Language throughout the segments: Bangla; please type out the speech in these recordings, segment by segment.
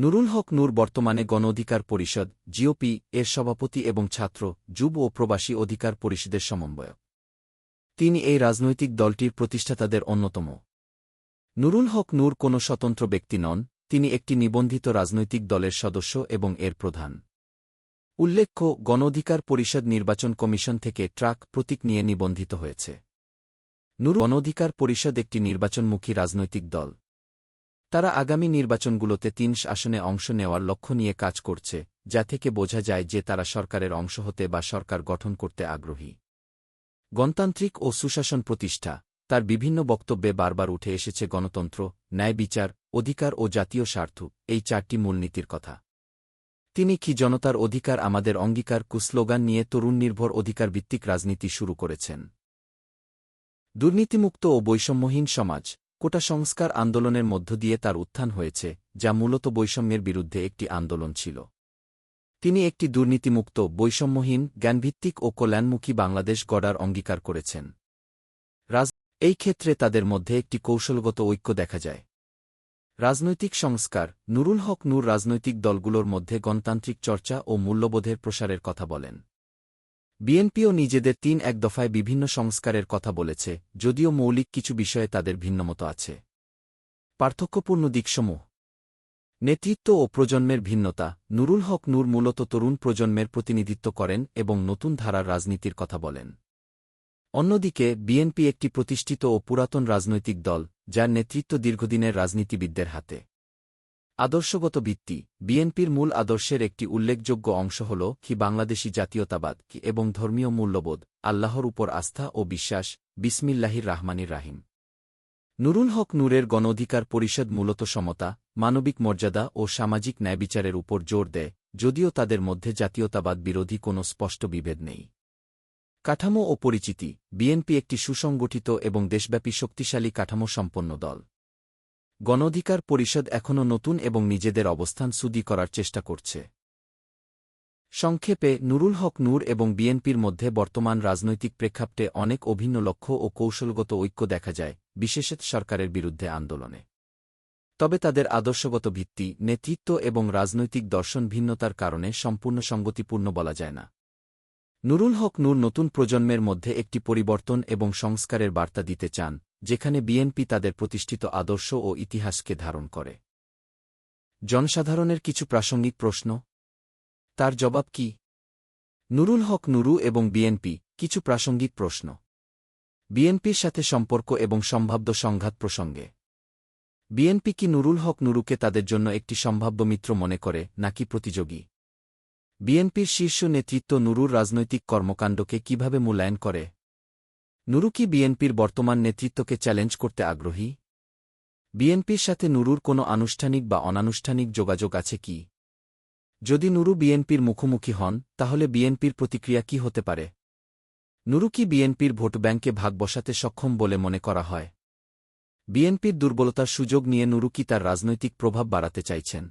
নুরুল হক নূর বর্তমানে গণ অধিকার পরিষদ, জিওপি, এর সভাপতি এবং ছাত্র, যুব ও প্রবাসী অধিকার পরিষদের সমন্বয়ক। তিনি এই রাজনৈতিক দলটির প্রতিষ্ঠাতাদের অন্যতম। নুরুল হক নূর কোনো স্বতন্ত্র ব্যক্তি নন, তিনি একটি নিবন্ধিত রাজনৈতিক দলের সদস্য এবং এর প্রধান। উল্লেখ্য গণ অধিকার পরিষদ নির্বাচন কমিশন থেকে ট্রাক প্রতীক নিয়ে নিবন্ধিত হয়েছে। নুর গণ অধিকার পরিষদ একটি নির্বাচনমুখী রাজনৈতিক দল। তারা আগামী নির্বাচনগুলোতে তিন আসনে অংশ নেওয়ার লক্ষ্য নিয়ে কাজ করছে, যা থেকে বোঝা যায় যে তারা সরকারের অংশ হতে বা সরকার গঠন করতে আগ্রহী। গণতান্ত্রিক ও সুশাসন প্রতিষ্ঠা, তার বিভিন্ন বক্তব্যে বারবার উঠে এসেছে গণতন্ত্র, ন্যায় বিচার, অধিকার ও জাতীয় স্বার্থ, এই চারটি মূলনীতির কথা। তিনি কি জনতার অধিকার আমাদের অঙ্গীকার কুস্লোগান নিয়ে তরুণ নির্ভর অধিকার ভিত্তিক রাজনীতি শুরু করেছেন? দুর্নীতিমুক্ত ও বৈষম্যহীন সমাজ কোটা সংস্কার আন্দোলনের মধ্য দিয়ে তার উত্থান হয়েছে, যা মূলত বৈষম্যের বিরুদ্ধে একটি আন্দোলন ছিল। তিনি একটি দুর্নীতিমুক্ত, বৈষম্যহীন, জ্ঞানভিত্তিক ও কল্যাণমুখী বাংলাদেশ গড়ার অঙ্গীকার করেছেন। রাজ, এই ক্ষেত্রে তাদের মধ্যে একটি কৌশলগত ঐক্য দেখা যায়। রাজনৈতিক সংস্কার, নুরুল হক নূর রাজনৈতিক দলগুলোর মধ্যে গণতান্ত্রিক চর্চা ও মূল্যবোধের প্রসারের কথা বলেন। বিএনপিও নিজেদের তিন এক দফায় বিভিন্ন সংস্কারের কথা বলেছে, যদিও মৌলিক কিছু বিষয়ে তাদের ভিন্নমত আছে। পার্থক্যপূর্ণ দিকসমূহ। নেতৃত্ব ও প্রজন্মের ভিন্নতা। নুরুল হক নূর মূলত তরুণ প্রজন্মের প্রতিনিধিত্ব করেন এবং নতুন ধারার রাজনীতির কথা বলেন। অন্যদিকে, বিএনপি একটি প্রতিষ্ঠিত ও পুরাতন রাজনৈতিক দল, যার নেতৃত্ব দীর্ঘদিনের রাজনীতিবিদদের হাতে। আদর্শগত ভিত্তি, বিএনপির মূল আদর্শের একটি উল্লেখযোগ্য অংশ হল কি বাংলাদেশী জাতীয়তাবাদ, কি এবং ধর্মীয় মূল্যবোধ, আল্লাহর উপর আস্থা ও বিশ্বাস, বিসমিল্লাহির রাহমানির রাহিম। নুরুল হক নূরের গণ অধিকার পরিষদ মূলত সমতা, মানবিক মর্যাদা ও সামাজিক ন্যায়বিচারের উপর জোর দেয়, যদিও তাদের মধ্যে জাতীয়তাবাদ বিরোধী কোনো স্পষ্ট বিভেদ নেই। কাঠামো ও পরিচিতি, বিএনপি একটি সুসংগঠিত এবং দেশব্যাপী শক্তিশালী কাঠামো সম্পন্ন দল। গণ অধিকার পরিষদ এখনও নতুন এবং নিজেদের অবস্থান সুদি করার চেষ্টা করছে। সংক্ষেপে, নুরুল হক নূর এবং বিএনপির মধ্যে বর্তমান রাজনৈতিক প্রেক্ষাপটে অনেক অভিন্ন লক্ষ্য ও কৌশলগত ঐক্য দেখা যায়, বিশেষত সরকারের বিরুদ্ধে আন্দোলনে। তবে তাদের আদর্শগত ভিত্তি, নেতৃত্ব এবং রাজনৈতিক দর্শন ভিন্নতার কারণে সম্পূর্ণ সঙ্গতিপূর্ণ বলা যায় না। নুরুল হক নূর নতুন প্রজন্মের মধ্যে একটি পরিবর্তন এবং সংস্কারের বার্তা দিতে চান যেখানে বিএনপি তাদের প্রতিষ্ঠিত আদর্শ ও ইতিহাসকে ধারণ করে। জনসাধারণের কিছু প্রাসঙ্গিক প্রশ্ন? তার জবাব কি? নুরুল হক নুরু এবং বিএনপি কিছু প্রাসঙ্গিক প্রশ্ন। বিএনপির সাথে সম্পর্ক এবং সম্ভাব্য সংঘাত প্রসঙ্গে। বিএনপি কি নুরুল হক নুরুকে তাদের জন্য একটি সম্ভাব্য মিত্র মনে করে, নাকি প্রতিযোগী? বিএনপির শীর্ষ নেতৃত্ব নুরুর রাজনৈতিক কর্মকাণ্ডকে কীভাবে মূল্যায়ন করে? নুরু কি বিএনপির বর্তমান নেতৃত্বকে চ্যালেঞ্জ করতে আগ্রহী? বিএনপির সাথে নুরুর কোনো আনুষ্ঠানিক বা অনানুষ্ঠানিক যোগাযোগ আছে কি? যদি নুরু বিএনপির মুখোমুখি হন, তাহলে বিএনপির প্রতিক্রিয়া কি হতে পারে? নুরু কি বিএনপির ভোট ব্যাংকে ভাগ বসাতে সক্ষম বলে মনে করা হয়। বিএনপির দুর্বলতার সুযোগ নিয়ে নুরু কি তার রাজনৈতিক প্রভাব বাড়াতে চাইছেন।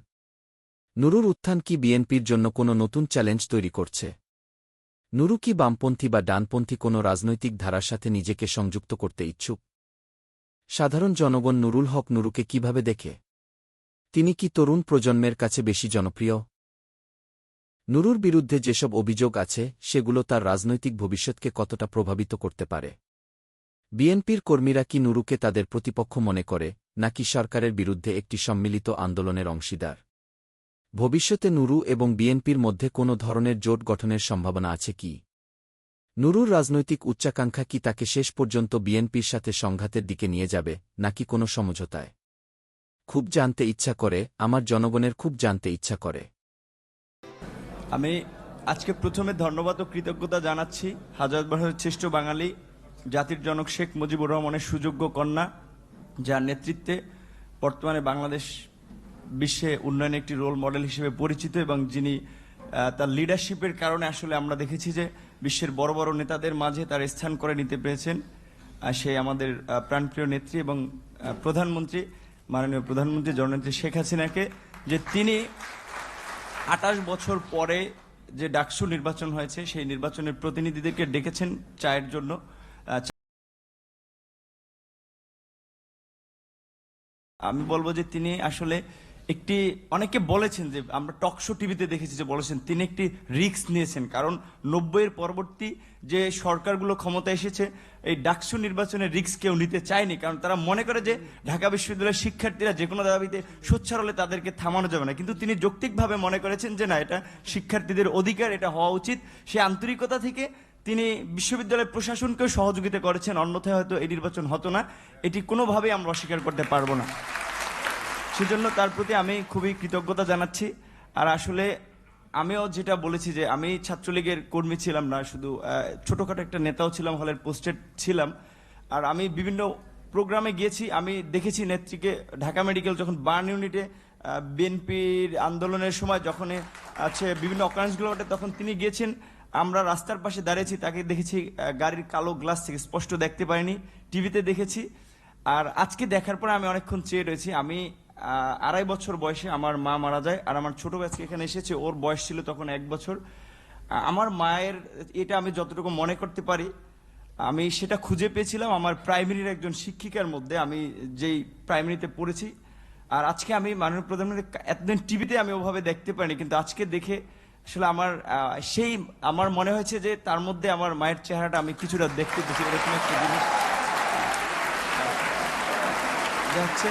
নুরুর উত্থান কি বিএনপির জন্য কোনো নতুন চ্যালেঞ্জ তৈরি করছে? নুরু কি বামপন্থী বা ডানপন্থী কোনো রাজনৈতিক ধারার সাথে নিজেকে সংযুক্ত করতে ইচ্ছুক। সাধারণ জনগণ নুরুল হক নুরুকে কীভাবে দেখে? তিনি কি তরুণ প্রজন্মের কাছে বেশি জনপ্রিয়? নুরুর বিরুদ্ধে যেসব অভিযোগ আছে, সেগুলো তার রাজনৈতিক ভবিষ্যৎকে কতটা প্রভাবিত করতে পারে? বিএনপির কর্মীরা কি নুরুকে তাদের প্রতিপক্ষ মনে করে, নাকি সরকারের বিরুদ্ধে একটি সম্মিলিত আন্দোলনের অংশীদার? ভবিষ্যতে নুরু এবং বিএনপির মধ্যে কোনো ধরনের জোট গঠনের সম্ভাবনা আছে কি? নুরুর রাজনৈতিক উচ্চাকাঙ্ক্ষা কি তাকে শেষ পর্যন্ত বিএনপির সাথে সংঘাতের দিকে নিয়ে যাবে, নাকি কোনো সমঝোতায়? খুব জানতে ইচ্ছা করে, আমার জনগণের খুব জানতে ইচ্ছা করে। আমি আজকে প্রথমে ধন্যবাদ ও কৃতজ্ঞতা জানাচ্ছি হাজার বছরের শ্রেষ্ঠ বাঙালি জাতির জনক শেখ মুজিবুর রহমানের সুযোগ্য কন্যা, যার নেতৃত্বে বর্তমানে বাংলাদেশ বিশ্বে উন্নয়নে একটি রোল মডেল হিসেবে পরিচিত এবং যিনি তার লিডারশিপের কারণে আসলে আমরা দেখেছি যে বিশ্বের বড় বড় নেতাদের মাঝে তার স্থান করে নিতে পেরেছেন। সে আমাদের প্রাণপ্রিয় নেত্রী এবং প্রধানমন্ত্রী, মাননীয় প্রধানমন্ত্রী জননেত্রী শেখ হাসিনাকে, যে তিনি আঠাশ বছর পরে যে ডাকসু নির্বাচন হয়েছে, সেই নির্বাচনের প্রতিনিধিদেরকে ডেকেছেন চায়ের জন্য। আমি বলব যে তিনি আসলে একটি, অনেকে বলেছেন যে, আমরা টক শো টিভিতে দেখেছি যে বলেছেন, তিনি একটি রিস্ক নিয়েছেন। কারণ নব্বইয়ের পরবর্তী যে সরকারগুলো ক্ষমতা এসেছে, এই ডাকসু নির্বাচনের রিক্স কেউ নিতে চায়নি। কারণ তারা মনে করে যে, ঢাকা বিশ্ববিদ্যালয়ের শিক্ষার্থীরা যে কোনো দাবিতে সোচ্চার হলে তাদেরকে থামানো যাবে না। কিন্তু তিনি যৌক্তিকভাবে মনে করেছেন যে, না, এটা শিক্ষার্থীদের অধিকার, এটা হওয়া উচিত। সে আন্তরিকতা থেকে তিনি বিশ্ববিদ্যালয় প্রশাসনকেও সহযোগিতা করেছেন, অন্যথায় হয়তো এই নির্বাচন হতো না। এটি কোনোভাবেই আমরা অস্বীকার করতে পারব না। সেজন্য তার প্রতি আমি খুবই কৃতজ্ঞতা জানাচ্ছি। আর আসলে আমিও যেটা বলেছি যে আমি ছাত্রলীগের কর্মী ছিলাম না, শুধু ছোটখাটো একটা নেতাও ছিলাম, হলের পোস্টেড ছিলাম। আর আমি বিভিন্ন প্রোগ্রামে গিয়েছি, আমি দেখেছি নেত্রীকে ঢাকা মেডিকেল যখন বার্ন ইউনিটে বিএনপির আন্দোলনের সময় যখন আছে বিভিন্ন অকারেন্সগুলো ঘটে, তখন তিনি গিয়েছেন। আমরা রাস্তার পাশে দাঁড়িয়েছি, তাকে দেখেছি গাড়ির কালো গ্লাস থেকে স্পষ্ট দেখতে পাইনি, টিভিতে দেখেছি। আর আজকে দেখার পরে আমি অনেকক্ষণ চেয়ে রয়েছি। আমি আড়াই বছর বয়সে আমার মা মারা যায় আর আমার ছোট আজকে এখানে এসেছে। ওর বয়স ছিল তখন এক বছর। আমার মায়ের এটা আমি যতটুকু মনে করতে পারি, আমি সেটা খুঁজে পেয়েছিলাম আমার প্রাইমারির একজন শিক্ষিকার মধ্যে। আমি যেই প্রাইমারিতে পড়েছি। আর আজকে আমি মাননীয় প্রধানমন্ত্রী এতদিন টিভিতে আমি ওভাবে দেখতে পাইনি কিন্তু আজকে দেখে আসলে আমার সেই আমার মনে হয়েছে যে তার মধ্যে আমার মায়ের চেহারাটা আমি কিছুটা দেখতে পেয়েছি। এরকম একটা জিনিস। হচ্ছে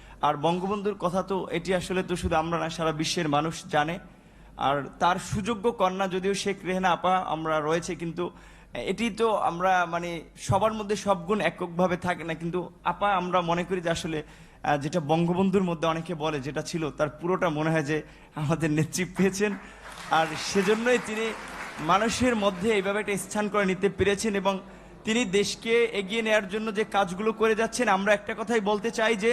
আর বঙ্গবন্ধুর কথা তো এটি আসলে তো শুধু আমরা না, সারা বিশ্বের মানুষ জানে। আর তার সুযোগ্য কন্যা যদিও শেখ রেহনা আপা, আমরা রয়েছে কিন্তু এটি তো আমরা মানে সবার মধ্যে সব গুণ এককভাবে থাকে না। কিন্তু আপা, আমরা মনে করি যে আসলে যেটা বঙ্গবন্ধুর মধ্যে অনেকে বলে, যেটা ছিল, তার পুরোটা মনে হয় যে আমাদের নেত্রী পেয়েছেন। আর সেজন্যই তিনি মানুষের মধ্যে এইভাবে একটা স্থান করে নিতে পেরেছেন এবং তিনি দেশকে এগিয়ে নেওয়ার জন্য যে কাজগুলো করে যাচ্ছেন, আমরা একটা কথাই বলতে চাই যে